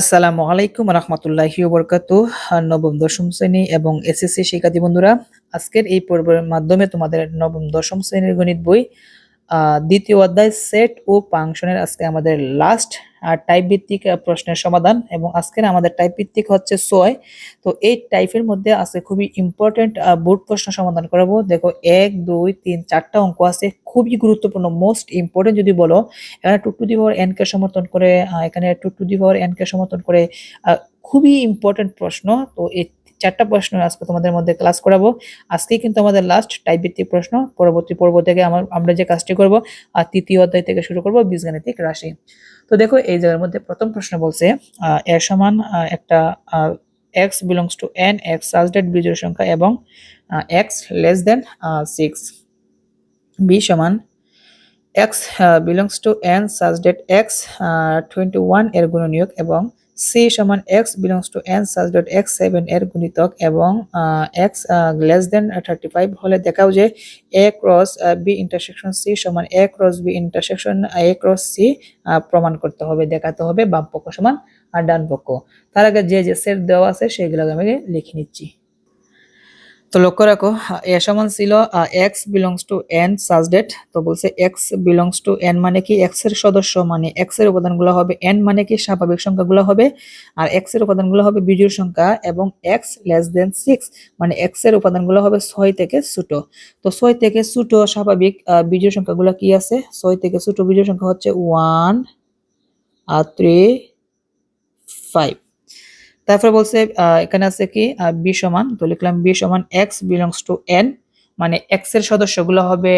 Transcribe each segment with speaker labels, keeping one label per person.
Speaker 1: আসসালামু আলাইকুম রহমতুল্লাহি বরকাত নবম দশম শ্রেণী এবং এসএসসি শিক্ষার্থী বন্ধুরা আজকের এই পর্বের মাধ্যমে তোমাদের নবম দশম শ্রেণীর গণিত বই দ্বিতীয় অধ্যায় সেট ও ফাংশনের আজকে আমাদের লাস্ট আর টাইপ ভিত্তিক প্রশ্নের সমাধান এবং আজকের আমাদের টাইপ ভিত্তিক হচ্ছে ছয় তো এই টাইপের মধ্যে আছে খুবই ইম্পর্টেন্ট বোর্ড প্রশ্ন সমাধান করাবো দেখো এক দুই তিন চারটা অঙ্ক আছে খুবই গুরুত্বপূর্ণ মোস্ট ইম্পর্টেন্ট যদি বলো এখানে টু টু দি এন এনকে সমর্থন করে এখানে টু টু দি এন এনকে সমর্থন করে খুবই ইম্পর্টেন্ট প্রশ্ন তো এই চারটা প্রশ্ন আজকে তোমাদের মধ্যে ক্লাস করাবো আজকেই কিন্তু আমাদের লাস্ট টাইপ ভিত্তিক প্রশ্ন পরবর্তী পর্ব থেকে আমার আমরা যে কাজটি করব আর তৃতীয় অধ্যায় থেকে শুরু করব বীজগাণিতিক রাশি তো দেখো এই জায়গার মধ্যে প্রথম প্রশ্ন বলছে এর সমান একটা x belongs to N x such that বীজের সংখ্যা এবং x less than six B সমান x belongs to N such that x twenty one এর গুণনীয়ক এবং সি সমান x belongs to N such that x seven এর গুণিতক এবং x less than thirty five হলে দেখাও যে A cross B intersection C সমান A cross B intersection A cross C প্রমাণ করতে হবে দেখাতে হবে বাম পক্ষ সমান আর ডান পক্ষ তার আগে যে যে সেট দেওয়া আছে সেগুলো আমি লিখে নিচ্ছি তো লক্ষ্য রাখো এ সমান ছিল x belongs to N such that তো বলছে এক্স বিলংস টু এন মানে কি এক্স এর সদস্য মানে এক্স এর উপাদানগুলো হবে এন মানে কি স্বাভাবিক সংখ্যাগুলো হবে আর এক্স এর উপাদানগুলো হবে বিজুর সংখ্যা এবং এক্স লেস দেন সিক্স মানে এক্স এর উপাদানগুলো হবে ছয় থেকে ছোটো তো ছয় থেকে ছোটো স্বাভাবিক বিজোড় সংখ্যাগুলো কি আছে ছয় থেকে ছোটো বিজুর সংখ্যা হচ্ছে ওয়ান আর থ্রি ফাইভ তারপরে বলছে এখানে আছে কি বি সমান তো লিখলাম বি সমান এক্স বিলংস টু এন মানে এক্স এর সদস্যগুলো হবে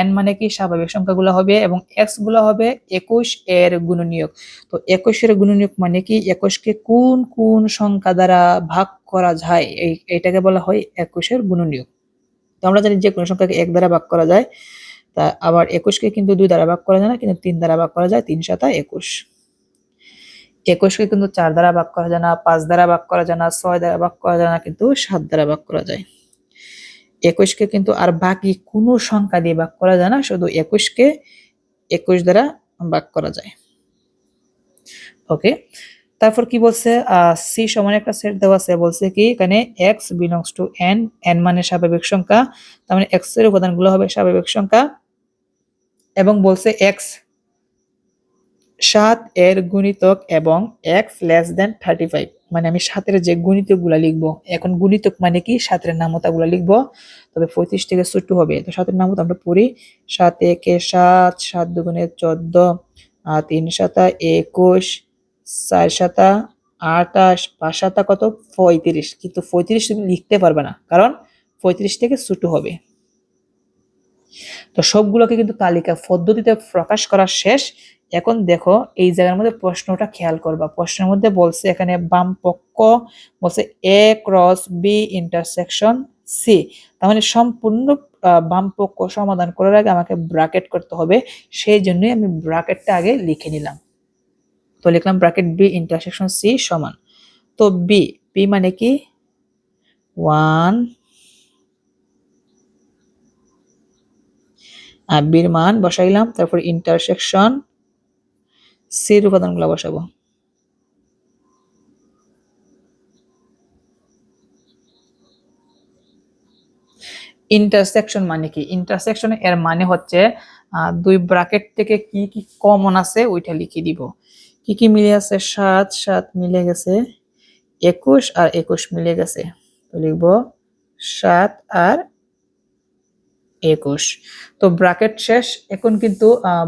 Speaker 1: এন মানে কি স্বাভাবিক সংখ্যাগুলো হবে এবং এক্স গুলো হবে একুশ এর গুণনীয়ক তো একুশের গুণনীয়ক মানে কি একুশকে কোন কোন সংখ্যা দ্বারা ভাগ করা যায় এই এটাকে বলা হয় একুশের গুণনীয়ক তো আমরা জানি যে কোনো সংখ্যাকে এক দ্বারা ভাগ করা যায় তা আবার একুশকে কিন্তু দুই দ্বারা ভাগ করা যায় না কিন্তু তিন দ্বারা ভাগ করা যায় তিন সাতা একুশ একুশকে কিন্তু চার দ্বারা ভাগ করা যায় না পাঁচ দ্বারা ভাগ করা যায় না ছয় দ্বারা ভাগ করা যায় না কিন্তু সাত দ্বারা ভাগ করা যায় একুশকে কিন্তু আর বাকি কোনো সংখ্যা দিয়ে ভাগ করা যায় না শুধু একুশকে একুশ দ্বারা ভাগ করা যায় ওকে তারপর কি বলছে সি সমান একটা সেট দেওয়া আছে বলছে কি এখানে x belongs to N N মানে স্বাভাবিক সংখ্যা তার মানে এক্স এর উপাদানগুলো হবে স্বাভাবিক সংখ্যা এবং বলছে এক্স সাত এর গুণিতক এবং x less than thirty five মানে আমি সাতের যে গুণিতকগুলো লিখবো এখন গুণিতক মানে কি সাতের নামতাগুলো লিখবো তবে পঁয়ত্রিশ থেকে ছোট্ট হবে তো সাতের নামতা আমরা পড়ি সাত একে সাত সাত দুগুণে চোদ্দ তিন সাতা একুশ চার সাতা আটাশ পাঁচ সাতা কত পঁয়ত্রিশ কিন্তু পঁয়ত্রিশ তুমি লিখতে পারবে না কারণ পঁয়ত্রিশ থেকে ছোট হবে তো সবগুলোকে কিন্তু তালিকা পদ্ধতিতে প্রকাশ করা শেষ এখন দেখো এই জায়গার মধ্যে প্রশ্নটা খেয়াল করবা প্রশ্নের মধ্যে বলছে এখানে বাম পক্ষ বলছে A cross B intersection C তার মানে সম্পূর্ণ বাম পক্ষ সমাধান করার আগে আমাকে ব্রাকেট করতে হবে সেই জন্যই আমি ব্রাকেটটা আগে লিখে নিলাম তো লিখলাম ব্রাকেট বি ইন্টারসেকশন সি সমান তো বি বি মানে কি ওয়ান আব্বির মান বসাইলাম তারপর ইন্টারসেকশন সির উপাদানগুলো বসাবো ইন্টারসেকশন মানে কি ইন্টারসেকশন এর মানে হচ্ছে দুই ব্রাকেট থেকে কি কি কমন আছে ওইটা লিখে দিব কি কি মিলে আছে সাত সাত মিলে গেছে একুশ আর একুশ মিলে গেছে লিখব সাত আর একুশ তো ব্রাকেট শেষ এখন কিন্তু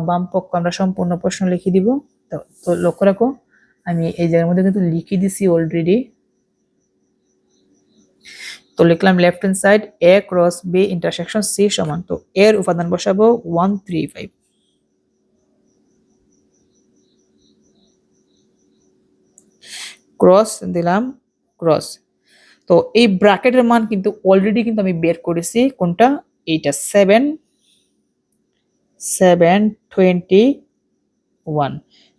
Speaker 1: বাম পক্ষ আমরা সম্পূর্ণ প্রশ্ন লিখে দিব তো লক্ষ্য রাখো আমি এই জায়গার মধ্যে কিন্তু লিখে দিছি অলরেডি তো লিখলাম left hand side A cross B intersection C সমান তো এর উপাদান বসাবো ওয়ান থ্রি ফাইভ ক্রস দিলাম ক্রস তো এই ব্র্যাকেটের মান কিন্তু অলরেডি কিন্তু আমি বের করেছি কোনটা এইটা সেভেন সেভেন টোয়েন্টি ওয়ান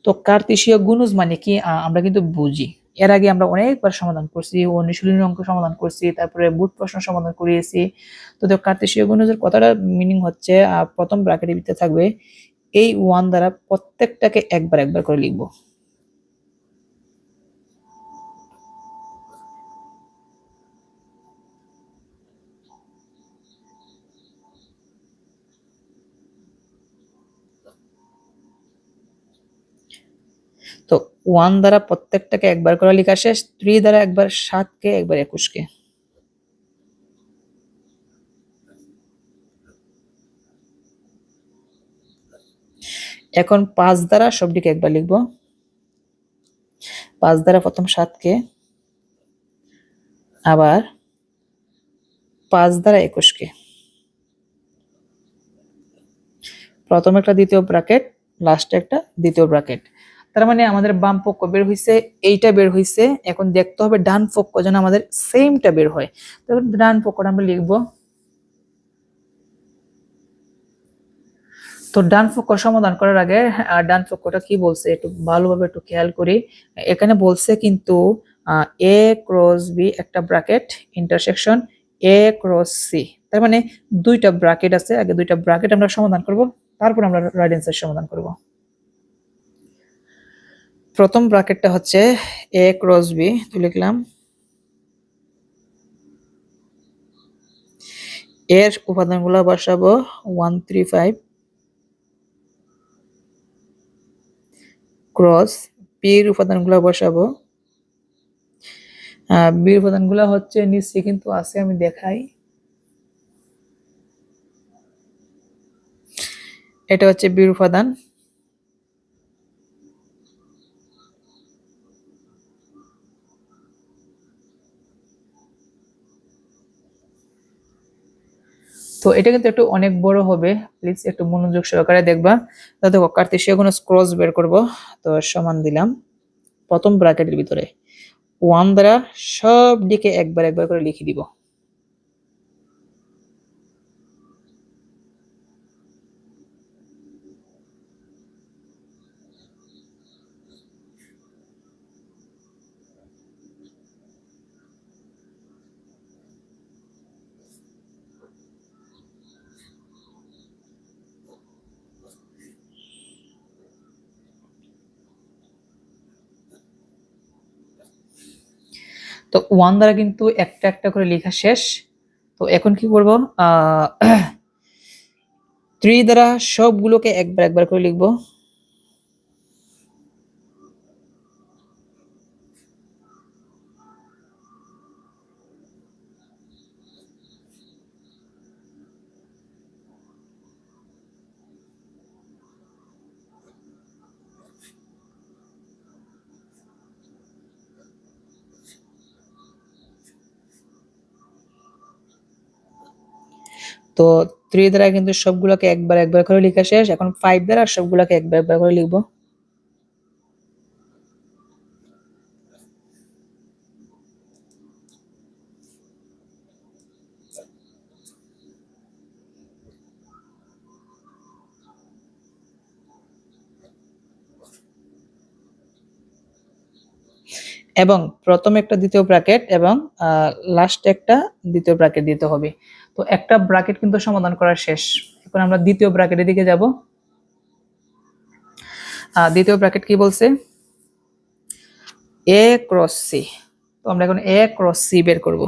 Speaker 1: তো কার্তিসীয় গুনুজ মানে কি আমরা কিন্তু বুঝি এর আগে আমরা অনেকবার সমাধান করছি অনুশীলনী অঙ্ক সমাধান করছি তারপরে বুট প্রশ্ন সমাধান করিয়েছি তো দেখো কার্তেশীয় গুণজের কথাটা মিনিং হচ্ছে প্রথম ব্র্যাকেটের ভিতরে থাকবে এই ওয়ান দ্বারা প্রত্যেকটাকে একবার একবার করে লিখবো তো ওয়ান দ্বারা প্রত্যেকটাকে একবার করে লেখা শেষ থ্রি দ্বারা একবার সাতকে একবার একুশকে এখন পাঁচ দ্বারা সবটিকে একবার লিখব পাঁচ দ্বারা প্রথম সাতকে আবার পাঁচ দ্বারা একুশকে প্রথম একটা দ্বিতীয় ব্র্যাকেট লাস্টে একটা দ্বিতীয় ব্র্যাকেট তার মানে আমাদের বাম পক্ষ বের হয়েছে এইটা বের হয়েছে এখন দেখতে হবে ডান পক্ষ যেন আমাদের সেমটা বের হয় তো ডান পক্ষটা আমরা লিখবো তো ডান পক্ষ সমাধান করার আগে ডান পক্ষটা কি বলছে একটু ভালোভাবে একটু খেয়াল করি এখানে বলছে কিন্তু এ ক্রস বি একটা bracket intersection A cross C তার মানে দুইটা ব্র্যাকেট আছে আগে দুইটা ব্র্যাকেট আমরা সমাধান করব তারপর আমরা রাইট অ্যান্সার সমাধান করবো প্রথম ব্রাকেটটা হচ্ছে এ ক্রস বি তো লিখলাম এর উপাদানগুলো বসাবো ওয়ান থ্রি ফাইভ ক্রস বির উপাদানগুলো বসাবো বির উপাদানগুলো হচ্ছে নিচে কিন্তু আছে আমি দেখাই এটা হচ্ছে বির উপাদান তো এটা কিন্তু একটু অনেক বড় হবে প্লিজ একটু মনোযোগ সহকারে দেখবা তা দেখো কার্তেশীয় কোনো স্ক্রস বের করব তো সমান দিলাম প্রথম ব্রাকেটের ভিতরে ওয়ান দ্বারা সব দিকে একবার একবার করে লিখে দিব তো ওয়ান দ্বারা কিন্তু একটা একটা করে লেখা শেষ তো এখন কি করব থ্রি দ্বারা সবগুলোকে একবার একবার করে লিখবো তো থ্রি দ্বারা কিন্তু সবগুলোকে একবার একবার করে লিখা শেষ এখন ফাইভ দ্বারা সবগুলোকে একবার একবার করে লিখবো এবং প্রথম একটা দ্বিতীয় ব্র্যাকেট এবং লাস্ট একটা দ্বিতীয় ব্র্যাকেট দিতে হবে তো একটা ব্রাকেট কিন্তু সমাধান করা শেষ এখন আমরা দ্বিতীয় ব্রাকেটের দিকে যাব দ্বিতীয় ব্রাকেট কি বলছে এ ক্রস সি তো আমরা এখন এ ক্রস সি বের করব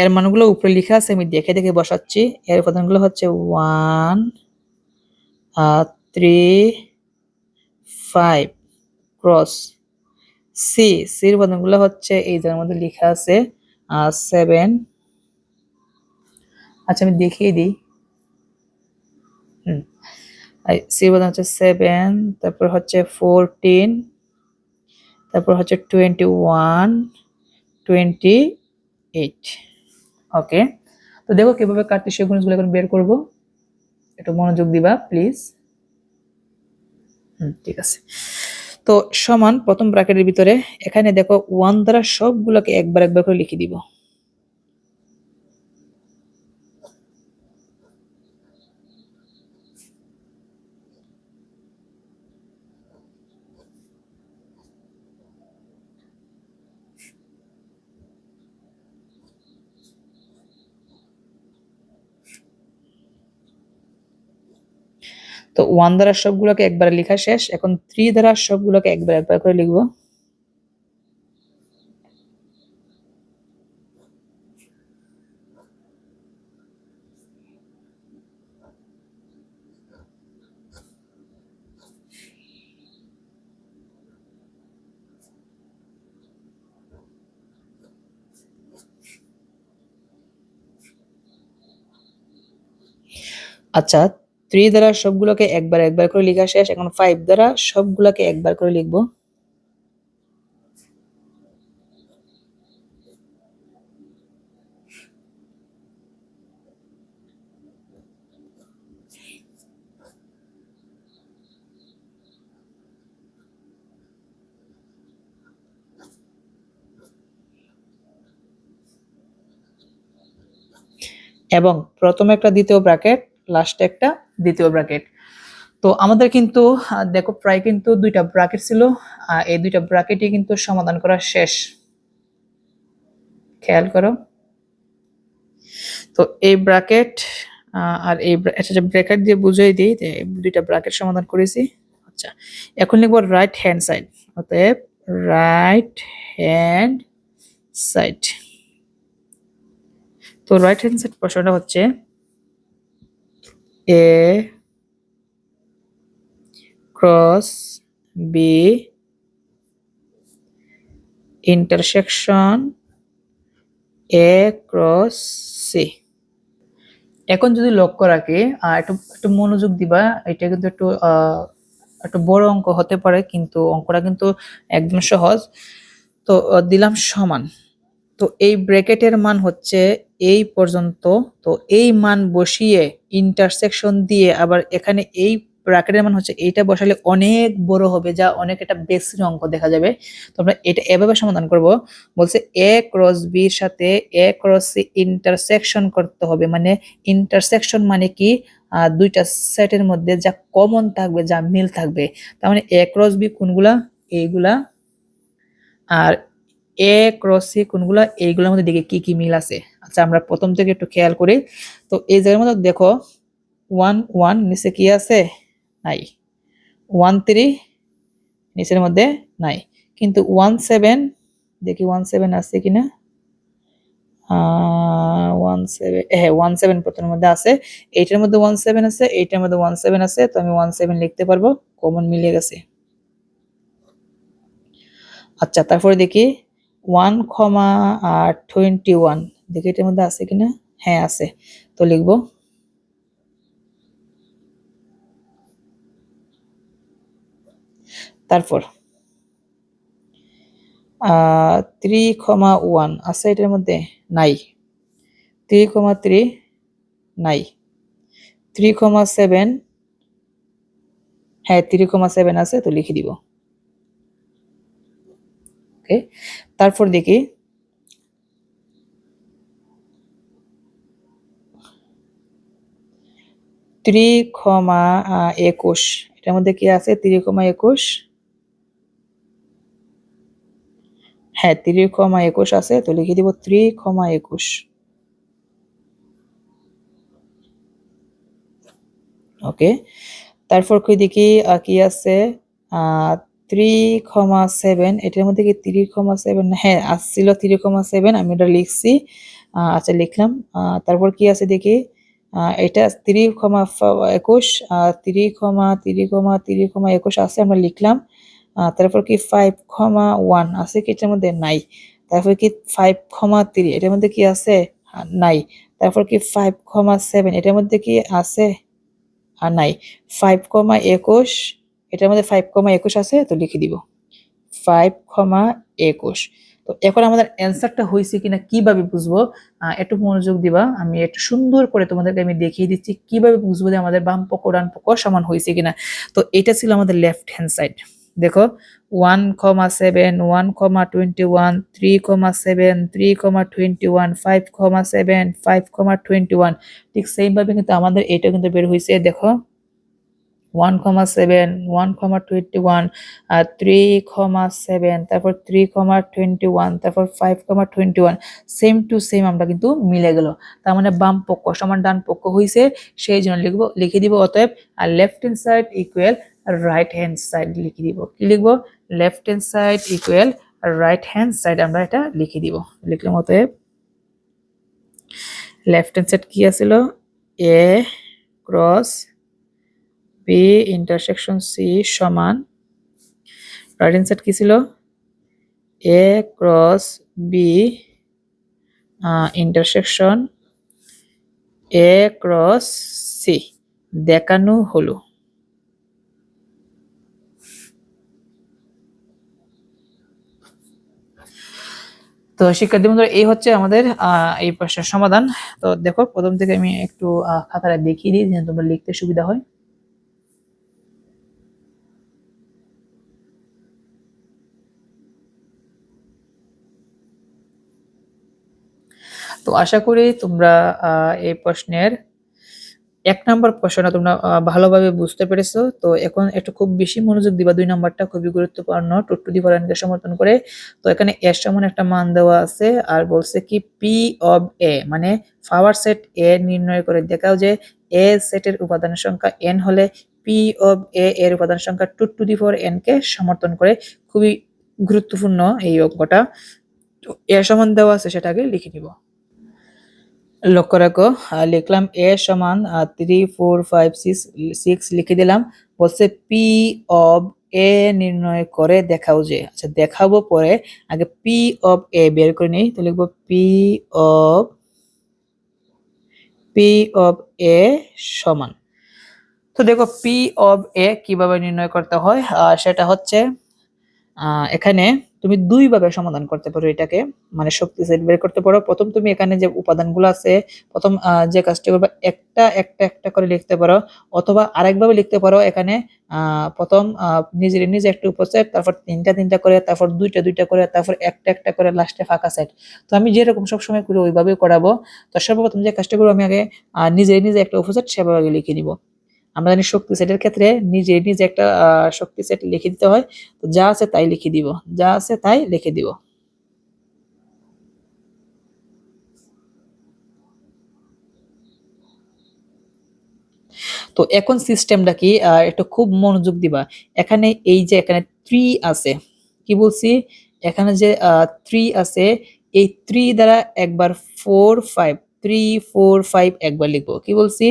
Speaker 1: এর মানগুলো উপরে লেখা আছে আমি দেখে দেখে বসাচ্ছি এর উপাদানগুলো হচ্ছে one three five cross C সির বদনগুলো হচ্ছে এই মধ্যে লেখা আছে সেভেন আচ্ছা আমি দেখিয়ে দিই হুম সির বদন হচ্ছে সেভেন তারপর হচ্ছে ফোরটিন তারপর হচ্ছে twenty one twenty eight okay তো দেখো কীভাবে কার্তিসীয় গুণগুলো এখন বের করব একটু মনোযোগ দিবা প্লিজ হুম ঠিক আছে তো সমান প্রথম ব্র্যাকেটের ভিতরে এখানে দেখো ওয়ান দ্বারা সবগুলোকে একবার একবার করে লিখে দিব তো ওয়ান দ্বারা সবগুলোকে একবারে লেখা শেষ এখন থ্রি দ্বারা সবগুলোকে একবার একবার করে লিখবো আচ্ছা থ্রি দ্বারা সবগুলোকে একবার একবার করে লিখা শেষ এখন ফাইভ দ্বারা সবগুলোকে একবার করে লিখবো এবং প্রথম একটা দ্বিতীয় ব্র্যাকেট লাস্টে একটা দ্বিতীয় ব্র্যাকেট তো আমাদের কিন্তু দেখো প্রায় কিন্তু দুইটা ব্র্যাকেট ছিল এই দুইটা ব্র্যাকেটই কিন্তু সমাধান করা শেষ খেয়াল করো তো এই ব্র্যাকেট আর এই আচ্ছা ব্র্যাকেট আচ্ছা, দিয়ে বুঝাই দিই দুইটা ব্র্যাকেট সমাধান করেছি আচ্ছা এখন লিখবো রাইট হ্যান্ড সাইড অতএব রাইট হ্যান্ড সাইড তো রাইট হ্যান্ড সাইড প্রশ্নটা হচ্ছে A cross B intersection A cross C এখন যদি লক্ষ্য রাখি একটু একটু মনোযোগ দিবা এটা কিন্তু একটু একটু বড় অঙ্ক হতে পারে কিন্তু অঙ্কটা কিন্তু একদম সহজ তো দিলাম সমান তো এই ব্র্যাকেটের মান হচ্ছে এই পর্যন্ত তো এই মান বসিয়ে ইন্টারসেকশন দিয়ে আবার এখানে এই ব্র্যাকেটের মান হচ্ছে এইটা বসালে অনেক বড় হবে যা অনেক একটা বেশি অঙ্ক দেখা যাবে তো আমরা এটা এভাবে সমাধান করব বলছে এ ক্রস বির সাথে এ ক্রস সি ইন্টারসেকশন করতে হবে মানে ইন্টারসেকশন মানে কি দুইটা সেটের মধ্যে যা কমন থাকবে যা মিল থাকবে তার মানে এ ক্রস বি কোনগুলা এইগুলা আর এ ক্রস সি কোনগুলো এইগুলোর মধ্যে দেখি কি কি মিল আছে আচ্ছা আমরা প্রথম থেকে একটু খেয়াল করি তো এই জায়গার মধ্যে দেখো ওয়ান ওয়ান নিচে কি আছে নাই ওয়ান থ্রি নিচের মধ্যে নাই কিন্তু ওয়ান সেভেন দেখি ওয়ান সেভেন আছে কি না ওয়ান সেভেন হ্যাঁ ওয়ান সেভেন প্রথমের মধ্যে আছে এইটার মধ্যে ওয়ান সেভেন আছে এইটার মধ্যে ওয়ান সেভেন আছে তো আমি ওয়ান সেভেন লিখতে পারবো কমন মিলিয়ে গেছে আচ্ছা তারপরে দেখি ওয়ান ক্ষমা আর টোয়েন্টি ওয়ান দেখি এটার মধ্যে আছে কিনা হ্যাঁ আছে তো লিখব তারপর থ্রি ক্ষমা ওয়ান আছে এটার মধ্যে নাই থ্রি ক্ষমা থ্রি নাই থ্রি ক্ষমা সেভেন হ্যাঁ থ্রি ক্ষমা সেভেন আছে তো লিখে দিব ওকে তারপর দেখি ত্রিকমা একুশ এটার মধ্যে কি আছে ত্রিকমা একুশ হ্যাঁ ত্রিকমা একুশ আছে তো লিখে দিব ত্রিকমা একুশ ওকে তারপর কি দেখি কি আছে আহ থ্রি ক্ষমা সেভেন এটার মধ্যে কি থ্রি ক্ষমা সেভেন হ্যাঁ আসছিল থ্রি ক্ষমা সেভেন আমি এটা লিখছি আচ্ছা লিখলাম তারপর কি আছে দেখি এটা থ্রি ক্ষমা একুশ থ্রি ক্ষমা থ্রি ক্ষমা থ্রি ক্ষমা একুশ আছে আমরা লিখলাম তারপর কি ফাইভ ক্ষমা ওয়ান আছে কি এটার মধ্যে নাই তারপর কি ফাইভ ক্ষমা থ্রি এটার মধ্যে কি আছে নাই তারপর কি ফাইভ ক্ষমা সেভেন এটার মধ্যে কি আছে নাই ফাইভ কমা একুশ এটার মধ্যে ফাইভ কমা একুশ আছে তো লিখে দিব ফাইভ কমা একুশ তো এখন আমাদের অ্যান্সারটা হয়েছে কিনা কিভাবে বুঝবো একটু মনোযোগ দিবা আমি একটু সুন্দর করে তোমাদেরকে আমি দেখিয়ে দিচ্ছি কিভাবে বুঝবো যে আমাদের বাম পক্ষ ডান পক্ষ সমান হয়েছে কিনা তো এটা ছিল আমাদের লেফট হ্যান্ড সাইড দেখো one comma seven one comma twenty one three comma seven three comma twenty one five comma seven five comma twenty one ঠিক সেইভাবে কিন্তু আমাদের এটা কিন্তু বের হয়েছে দেখো one comma seven one comma twenty one আর থ্রি কমা সেভেন তারপর থ্রি কমা টোয়েন্টি ওয়ান তারপর five comma twenty one same to same আমরা কিন্তু মিলে গেল তার মানে বাম পক্ষ সমান ডান পক্ষ হয়েছে সেই জন্য লিখব লিখে দিব অতএব আর left hand side equal right hand side লিখে দিব কি লিখব left hand side equal right hand side আমরা এটা লিখে দিব লিখলাম অতএব লেফট হ্যান্ড সাইড কি আছিল A cross B intersection C সমান রাইট অ্যান্সার কী ছিল A cross B intersection A cross C দেখানো হলো তো শিক্ষার্থী বন্ধুরা এই হচ্ছে আমাদের এই প্রশ্নের সমাধান তো দেখো প্রথম থেকে আমি একটু খাতাটা দেখিয়ে দিই যেন তোমরা লিখতে সুবিধা হয় তো আশা করি তোমরা এই প্রশ্নের এক নম্বর প্রশ্নটা তোমরা ভালোভাবে বুঝতে পেরেছো তো এখন একটু খুব বেশি মনোযোগ দিবা দুই নম্বরটা খুবই গুরুত্বপূর্ণ টু টুট্টু দিবারায়ণকে সমর্থন করে তো এখানে এর সমান একটা মান দেওয়া আছে আর বলছে কি পি অব এ মানে পাওয়ার সেট এ নির্ণয় করে দেখাও যে এ সেটের উপাদানের সংখ্যা এন হলে পি অব এ এর উপাদান সংখ্যা টু টু দি ফোর এনকে সমর্থন করে খুবই গুরুত্বপূর্ণ এই অঙ্কটা এর সমান দেওয়া আছে সেটাকে লিখে নিব লক্ষ্য রাখো লিখলাম এ সমান three four five six six লিখে দিলাম বলছে পি অব এ নির্ণয় করে দেখাও যে আচ্ছা দেখাবো পরে আগে পি অব এ বের করে নিই তো লিখবো P of P of A সমান তো দেখো পি অব এ কিভাবে নির্ণয় করতে হয় সেটা হচ্ছে এখানে তুমি দুইভাবে সমাধান করতে পারো এটাকে মানে শক্তি সেট বের করতে পারো প্রথম তুমি এখানে যে উপাদানগুলো আছে প্রথম যে কাজটি করবে একটা একটা একটা করে লিখতে পারো অথবা আরেকভাবে লিখতে পারো এখানে প্রথম নিজের নিজে একটা উপসেট তারপর তিনটা তিনটা করে তারপর দুইটা দুইটা করে তারপর একটা একটা করে লাস্টে ফাঁকা সেট তো আমি যেরকম সবসময় করি ওইভাবেই করাবো তো সর্বপ্রথম যে কাজটা করবো আমি আগে নিজের নিজে একটা উপসেট সেভাবে লিখে নিবো আমরা জানি শক্তি সেটের ক্ষেত্রে নিজে নিজে একটা শক্তি সেট লিখে দিতে হয় তো যা আছে তাই লিখে দিব যা আছে তাই লিখে দিব তো এখন সিস্টেমটা কি একটু খুব মনোযোগ দিবা এখানে এই যে এখানে থ্রি আছে কি বলছি এখানে যে থ্রি আছে এই থ্রি দ্বারা একবার four five three four five একবার লিখবো কি বলছি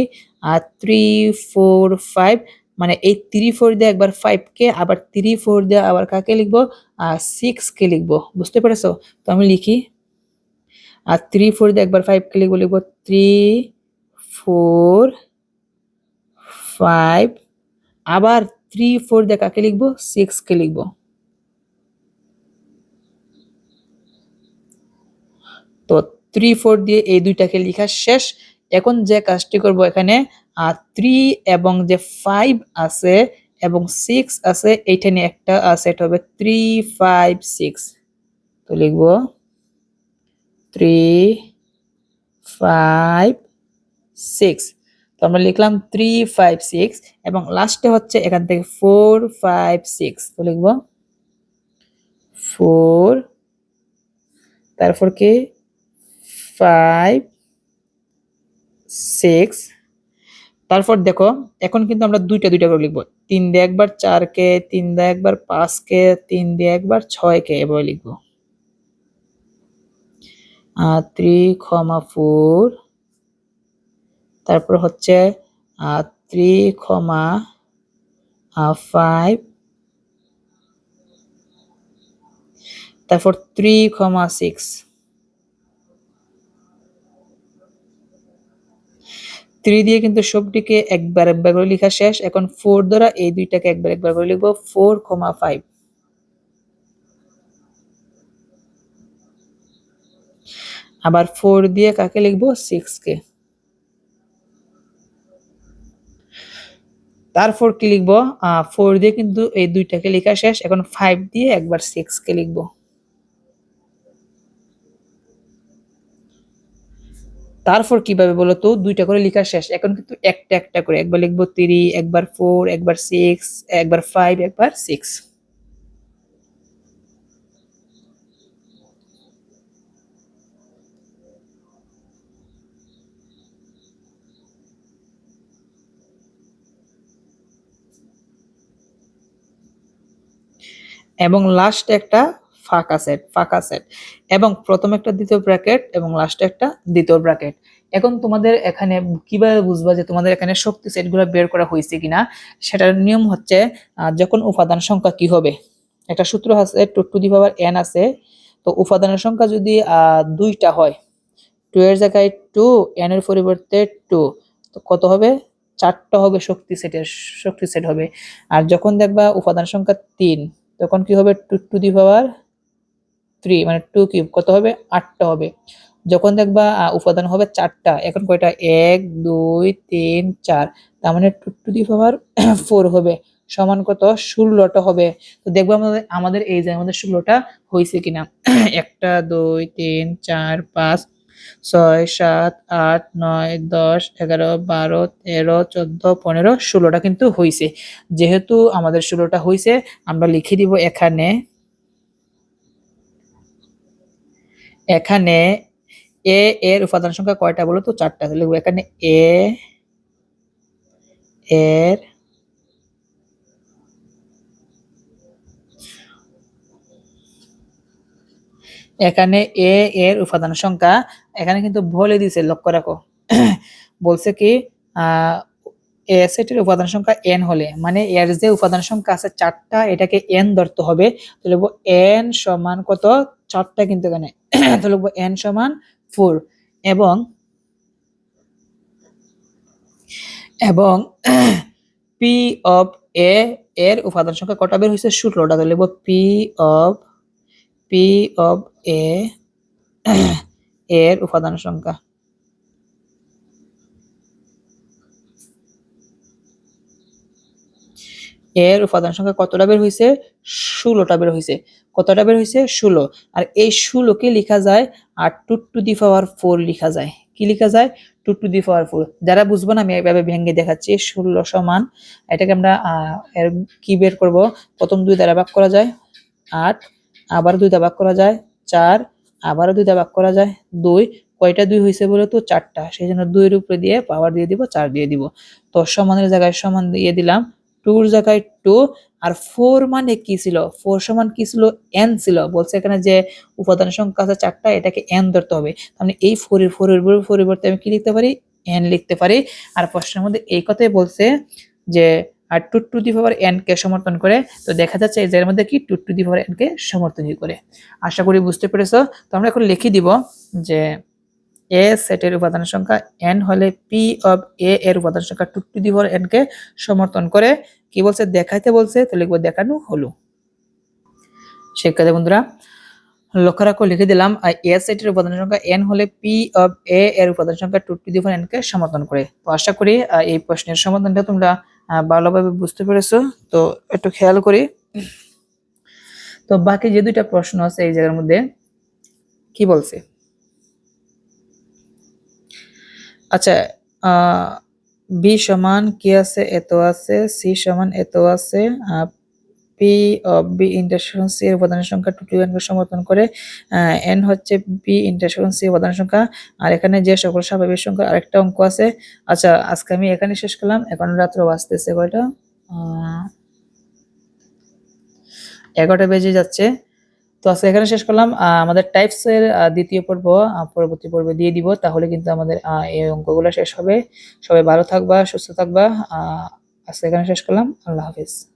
Speaker 1: আর থ্রি ফোর ফাইভ মানে এই থ্রি ফোর দিয়ে একবার ফাইভকে আবার থ্রি ফোর দিয়ে আবার কাকে লিখবো আর সিক্সকে লিখবো বুঝতে পেরেছো তো আমি লিখি আর থ্রি ফোর দিয়ে একবার ফাইভকে লিখবো লিখবো থ্রি ফোর ফাইভ আবার থ্রি ফোর দিয়ে কাকে লিখবো সিক্সকে লিখবো তো থ্রি ফোর দিয়ে এই দুইটাকে লিখা শেষ এখন যে কাজটি করব এখানে থ্রি এবং যে ফাইভ আছে এবং সিক্স আছে এইটা নিয়ে একটা আছে এটা হবে থ্রি ফাইভ সিক্স তো লিখব থ্রি ফাইভ সিক্স তো আমরা লিখলাম থ্রি ফাইভ সিক্স এবং লাস্টে হচ্ছে এখান থেকে ফোর ফাইভ সিক্স তো লিখব ফোর তারপর কি ফাইভ সিক্স তারপর দেখো এখন কিন্তু আমরা দুইটা দুইটা করে লিখবো তিন দিয়ে একবার চারকে তিন দিয়ে একবার পাঁচকে তিন দিয়ে একবার ছয়কে এভাবে লিখবো থ্রি ক্ষমা ফোর তারপর হচ্ছে থ্রি ক্ষমা ফাইভ তারপর থ্রি ক্ষমা সিক্স থ্রি দিয়ে কিন্তু সবটিকে একবার একবার করে লেখা শেষ এখন ফোর দ্বারা এই দুইটাকে একবার একবার করে লিখবো ফোর কমা ফাইভ আবার ফোর দিয়ে কাকে লিখবো সিক্সকে তারপর কি লিখবো ফোর দিয়ে কিন্তু এই দুইটাকে লেখা শেষ এখন ফাইভ দিয়ে একবার সিক্সকে লিখবো তারপর কিভাবে বলো তো দুইটা করে লেখা শেষ এখন কিন্তু একটা একটা করে একবার লিখবো থ্রি একবার ফোর একবার সিক্স একবার ফাইভ একবার সিক্স এবং লাস্ট একটা ফাঁকা সেট ফাঁকা সেট এবং প্রথম একটা দ্বিতীয় ব্র্যাকেট এবং লাস্টে একটা দ্বিতীয় ব্র্যাকেট এখন তোমাদের এখানে কিভাবে বুঝবা যে তোমাদের এখানে শক্তি সেটগুলো বের করা হয়েছে কি না সেটার নিয়ম হচ্ছে যখন উপাদান সংখ্যা কি হবে একটা সূত্র আছে two to the power n আছে তো উপাদানের সংখ্যা যদি দুইটা হয় টু এর জায়গায় টু এন এর পরিবর্তে টু তো কত হবে চারটা হবে শক্তি সেটের শক্তি সেট হবে আর যখন দেখবা উপাদান সংখ্যা তিন তখন কি হবে two to the power three মানে টু কিউব কত হবে আটটা হবে যখন দেখবা উপাদান হবে চারটা এখন কয়টা এক দুই তিন চার তার মানে two to the power four হবে সমান কত ষোলোটা হবে তো দেখবো আমাদের আমাদের এই যে আমাদের ষোলোটা হয়েছে কিনা একটা দুই তিন চার পাঁচ ছয় সাত আট নয় দশ এগারো বারো তেরো চোদ্দো পনেরো ষোলোটা কিন্তু হয়েছে যেহেতু আমাদের ষোলোটা হয়েছে আমরা লিখে দিব এখানে এখানে এ এর উপাদান সংখ্যা কয়টা বলো তো চারটা তাহলে এখানে এ এর এখানে এ এর উপাদান সংখ্যা এখানে কিন্তু বলে দিছে লক্ষ্য রাখো বলছে কি এ সেটের উপাদান সংখ্যা এন হলে মানে এর যে উপাদান সংখ্যা আছে চারটা এটাকে এন ধরতে হবে তাহলে এন সমান কত চারটা কিন্তু এখানে তো লিখবো এন সমান ফোর এবং এবং পি অফ এ এর উপাদান সংখ্যা কটা বের হয়েছে ষোলোটা তো লিখবো P of P of A এর উপাদান সংখ্যা এর উপাদান সংখ্যা কতটা বের হয়েছে ষোলোটা বের হয়েছে কতটা বের হয়েছে ষোলো আর এই ষোলোকে লেখা যায় আর two to the power four লেখা যায় কি লেখা যায় two to the power four যারা বুঝবো না আমি এভাবে ভেঙে দেখাচ্ছি ষোলো সমান এটাকে আমরা এর কি বের করব প্রথম দুই দ্বারা ভাগ করা যায় আট আবার দুই দ্বারা ভাগ করা যায় চার আবারও দুই দ্বারা ভাগ করা যায় দুই কয়টা দুই হয়েছে বলে তো চারটা সেই জন্য দুইয়ের উপরে দিয়ে পাওয়ার দিয়ে দিব চার দিয়ে দিব তো সমানের জায়গায় সমান দিয়ে দিলাম টুর জায়গায় টু আর ফোর মানে কি ছিল ফোর সমান কি ছিল এন ছিল বলছে এখানে যে উপাদান সংখ্যা আছে চারটা এটাকে এন ধরতে হবে তাহলে মানে এই ফোরের ফোরের পরিবর্তে আমি কি লিখতে পারি এন লিখতে পারি আর প্রশ্নের মধ্যে এই কথাই বলছে যে আর টু টু দি পাওয়ার এনকে সমর্থন করে তো দেখা যাচ্ছে জায়গার মধ্যে কি টু টু দি পাওয়ার এনকে সমর্থন করে আশা করি বুঝতে পেরেছ তো আমরা এখন লিখে দিব যে এ সেটের উপাদান সংখ্যা এন হলে পি অফ এ এর উপাদান সংখ্যা টু টু দিভর এনকে সমর্থন করে কি বলছে দেখাইতে বলছে তো লিখবো দেখানো হলো শিক্ষার্থী বন্ধুরা লক্ষ্য রাখো লিখে দিলাম এ সেটের উপাদান সংখ্যা এন হলে পি অফ এ এর উপাদান সংখ্যা টু টু দিভর এনকে সমর্থন করে তো আশা করি এই প্রশ্নের সমাধানটা তোমরা ভালোভাবে বুঝতে পেরেছো তো একটু খেয়াল করি তো বাকি যে দুইটা প্রশ্ন আছে এই জায়গার মধ্যে কি বলছে আচ্ছা বি সমান কি আছে এত আছে সি সমান এত আছে P of B intersection C এর উপাদানের সংখ্যা টু টু এনকে সমর্থন করে এন হচ্ছে বি ইন্টারসেকশন সি উপাদানের সংখ্যা আর এখানে যে সকল স্বাভাবিক সংখ্যা আরেকটা অঙ্ক আছে আচ্ছা আজকে আমি এখানে শেষ করলাম এখন রাত্র বাঁচতেছে কয়টা এগারোটা বেজে যাচ্ছে তো আজকে এখানে শেষ করলাম আমাদের টাইপসের দ্বিতীয় পর্ব পরবর্তী পর্বে দিয়ে দিব তাহলে কিন্তু আমাদের এই অঙ্কগুলো শেষ হবে সবাই ভালো থাকবা সুস্থ থাকবা আজকে এখানে শেষ করলাম আল্লাহ হাফিজ